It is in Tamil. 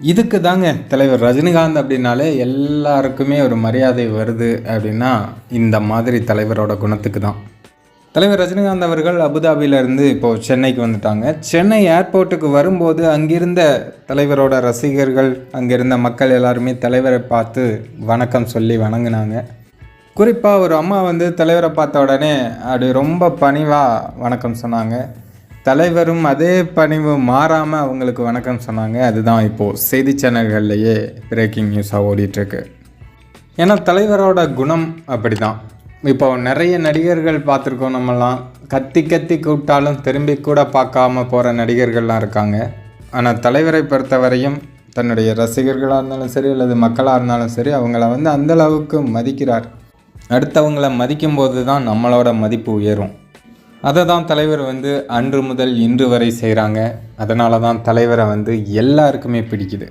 இதுக்கு தாங்க தலைவர் ரஜினிகாந்த் அப்படின்னாலே எல்லாருக்குமே ஒரு மரியாதை வருது அப்படின்னா இந்த மாதிரி தலைவரோட குணத்துக்கு தான். தலைவர் ரஜினிகாந்த் அவர்கள் அபுதாபியிலேருந்து இப்போது சென்னைக்கு வந்துட்டாங்க. சென்னை ஏர்போர்ட்டுக்கு வரும்போது அங்கிருந்த தலைவரோட ரசிகர்கள் அங்கிருந்த மக்கள் எல்லாருமே தலைவரை பார்த்து வணக்கம் சொல்லி வணங்கினாங்க. குறிப்பாக ஒரு அம்மா வந்து தலைவரை பார்த்த உடனே அப்படி ரொம்ப பணிவாக வணக்கம் சொன்னாங்க. தலைவரும் அதே பணிவு மாறாமல் அவங்களுக்கு வணக்கம் சொன்னாங்க. அதுதான் இப்போது செய்தி சேனல்கள்லையே பிரேக்கிங் நியூஸாக ஓடிட்டுருக்கு. ஏன்னா தலைவரோட குணம் அப்படி தான் இப்போ நிறைய நடிகர்கள் பார்த்துருக்கோம் நம்மலாம் கத்தி கத்தி கூப்பிட்டாலும் திரும்பி கூட பார்க்காம போகிற நடிகர்கள்லாம் இருக்காங்க. ஆனால் தலைவரை பொறுத்தவரையும் தன்னுடைய ரசிகர்களாக இருந்தாலும் சரி அல்லது மக்களாக இருந்தாலும் சரி அவங்கள வந்து அந்த அளவுக்கு மதிக்கிறார். அடுத்தவங்களை மதிக்கும்போது தான் நம்மளோட மதிப்பு உயரும். அதை தான் தலைவர் வந்து அன்று முதல் இன்று வரை செய்கிறாங்க அதனால தான் தலைவரை வந்து எல்லாருக்குமே பிடிக்குது.